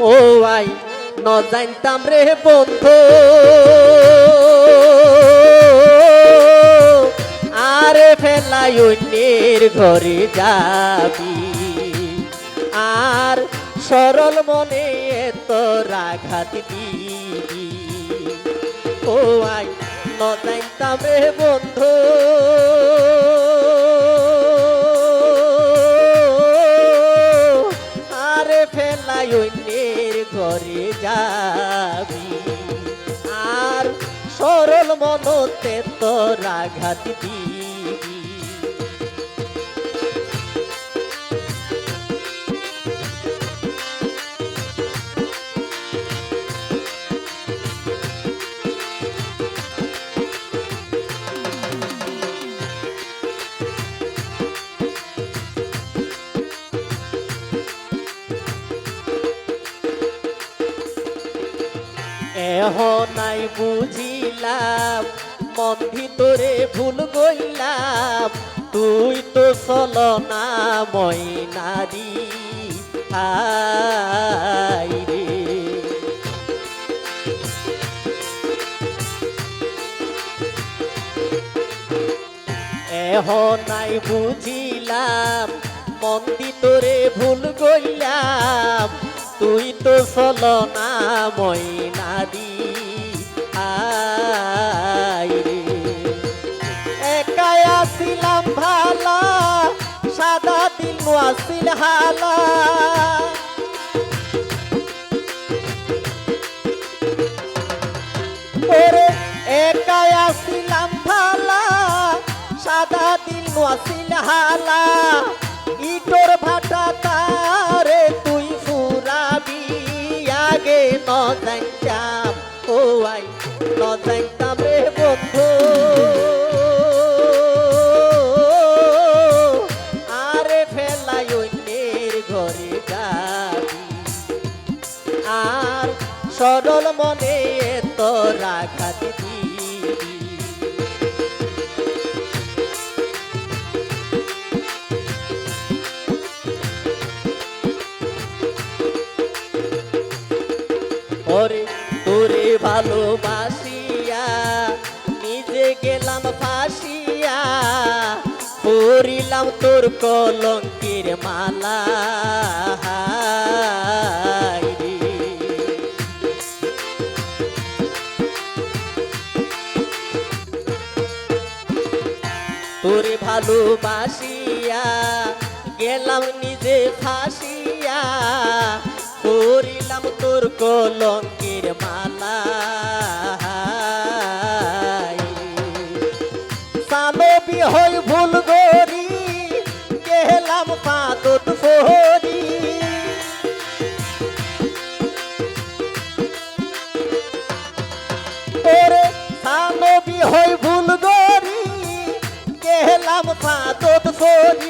ও I ন জানতাম রে বন্ধু। আরে ফেলাই অন্যের ঘরে যাবি। আর সরল মনে তোর আঘাত দিবি। ও আই ন জানতাম রে বন্ধু। অন্যের ঘরে যাবি। আর সরল মনতে তোর আঘাত দিবি। এহ নাই বুঝিলাম, মন ভিতরে ভুল গইলাম তুই তো চল না মই নারী রে। এহ নাই বুঝিলাম, মন ভিতরে ভুল গইলাম তুই তো চল না মই নারী আই একাই আসিলাম ভালা, সাদা দিল আসিল হালা। একাই আসিলাম ভালা, সাদা দিল আসিল হালা। ইটোর ভাটা আগে নজাইতাম ও আই নজাইতাম রে বন্ধু। আরে ফেলাই অন্যের ঘরে যাবি। আর সরল মনে এত রাখা দিবি। ওরে তোরে ভালোবাসিয়া, নিজে গেলাম ফাঁসিয়া, পরিলাম তোর কলঙ্কের মালা। তোরে ভালোবাসিয়া, গেলাম নিজে ফাঁসিয়া করিলাম তোর কলঙ্কের মালা হই ভুল গরি, গেলাম পাদত ফরি। হই ভুল গরি, গেলাম পাদত ফরি।